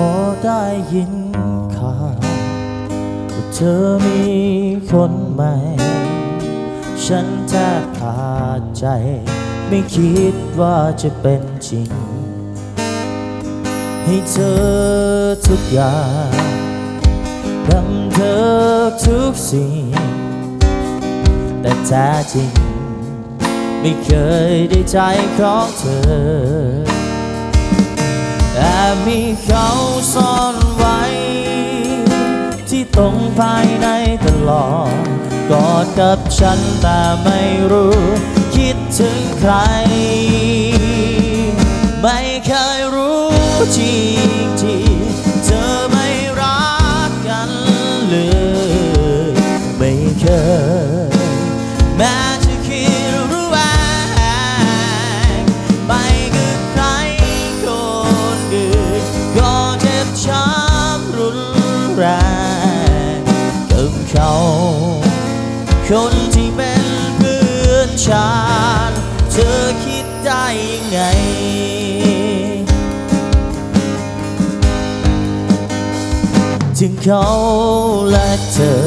พอได้ยินข่าวว่าเธอมีคนใหม่ ฉันแทบขาดใจ ไม่คิดว่าจะเป็นจริง ให้เธอทุกอย่างดำเธอทุกสิ่ง แต่แท้จริง ไม่เคยได้ใจของเธอ มีเขาซ่อนไว้ ที่ตรงภายในตลอดกอดกับฉันแต่ไม่รู้ คิดถึงใคร แรงกับเขาคนที่เป็นเพื่อนฉันเธอคิดได้ยังไง ถึงเขาและเธอ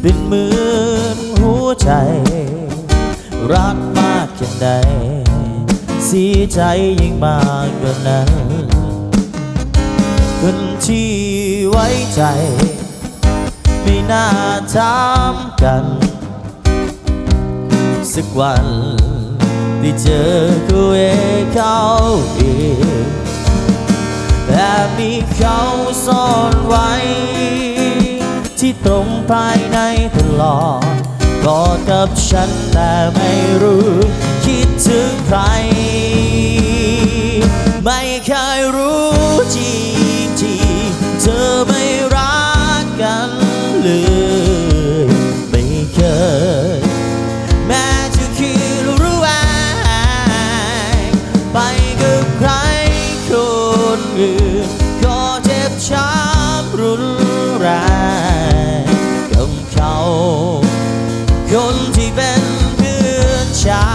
เป็นเหมือนหัวใจ รักมากแค่ไหนเสียใจยิ่งมากกว่านั้นคนที่ ไว้ใจ ไม่น่าถามกัน สักวันที่เจอก็เอเขาเองแต่มีเขาซ่อนไว้ ที่ตรงภายในตลอดกอดกับฉันแต่ไม่รู้ คิดถึงใคร ไม่เคยรู้ เลยไม่เคยแม้จะคิดรู้ว่าไปกับใครคนอื่นก็เจ็บช้ำรุนแรงกับเขาคนที่เป็นเพื่อนฉั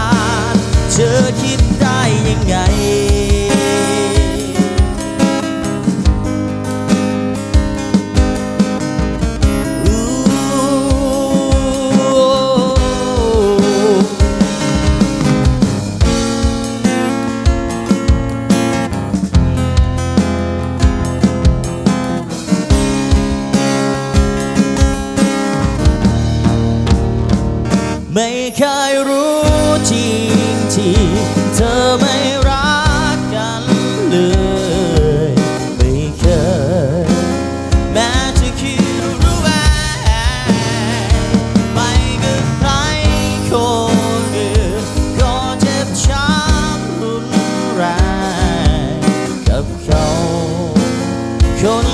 นเธอคิดได้ยังไง ไม่เคยรู้จริงที่เธอไม่รักกันเลย ไม่เคย แม้จะคิดรู้ว่าไปกับใครคนอื่นก็เจ็บช้ำรุนแรงกับเขาคน